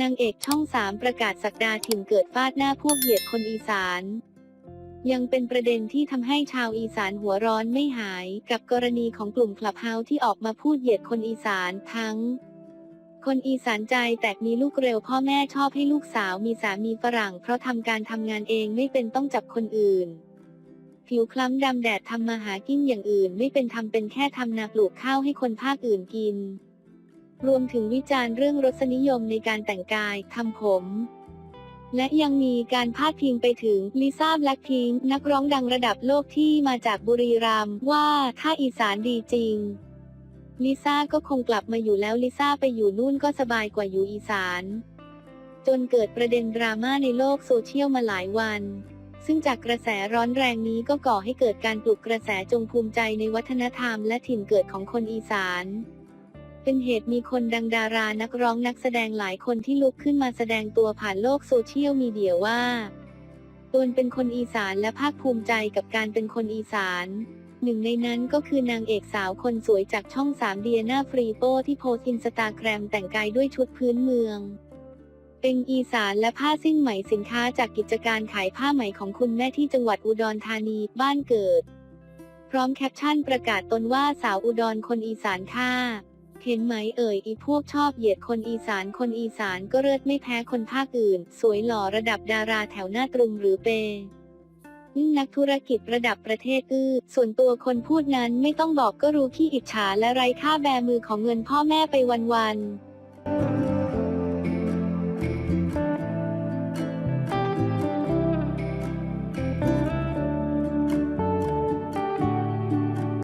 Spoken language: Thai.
นางเอกช่องสามประกาศสักดาถิ่นเกิดฟาดหน้าพวกเหยียดคนอีสาน ยังเป็นประเด็นที่ทำให้ชาวอีสานหัวร้อนไม่หายกับกรณีของกลุ่มคลับเฮาส์ที่ออกมาพูดเหยียดคนอีสานทั้ง คนอีสานใจแตกมีลูกเร็วพ่อแม่ชอบให้ลูกสาวมีสามีฝรั่ง เพราะทำการทำงานเองไม่เป็นต้องจับคนอื่น ผิวคล้ำดำแดดทำมาหากินอย่างอื่น ไม่เป็นทำเป็นแค่ทำนาปลูกข้าวให้คนภาคอื่นกิน รวมถึงวิจารณ์เรื่องรสนิยมในการแต่งกาย ทำผม และยังมีการพาดพิงไปถึงลิซ่าแบล็คพิงนักร้องดังระดับโลกที่มาจากบุรีรัมย์ว่าถ้าอีสานดีจริง ลิซ่าก็คงกลับมาอยู่แล้วลิซ่าไปอยู่นู่นก็สบายกว่าอยู่อีสาน จนเกิดประเด็นดราม่าในโลกโซเชียลมาหลายวันซึ่งจากกระแสร้อนแรงนี้ก็ก่อให้เกิดการปลุกกระแสจงภูมิใจในวัฒนธรรมและถิ่นเกิดของคนอีสาน เป็นเหตุมีคนดังดารานักร้องนักแสดงหลายคนที่ลุกขึ้นมาแสดงตัวผ่านโลกโซเชียลมีเดียว่าตนเป็นคนอีสานและภาคภูมิใจกับการเป็นคนอีสานหนึ่งในนั้นก็คือนางเอกสาวคนสวยจากช่องสามเดียนาฟรีโปที่โพสต์อินสตาแกรมแต่งกายด้วยชุดพื้นเมือง เป็นอีสานและผ้าสิ้นไหมสินค้าจากกิจการขายผ้าไหมของคุณแม่ที่จังหวัดอุดรธานีบ้านเกิด พร้อมแคปชั่นประกาศตนว่าสาวอุดรคนอีสานค่า เห็นไหมเอ่ยอีพวกชอบเหยียดคนอีสานคนอีสานก็เลิศไม่แพ้คนภาคอื่น สวยหล่อระดับดาราแถวหน้าตรุงหรือเปนักธุรกิจระดับประเทศอื้อส่วนตัวคนพูดนั้นไม่ต้องบอกก็รู้ขี้อิจฉาและไร้ค่าแบมือของเงินพ่อแม่ไปวันๆ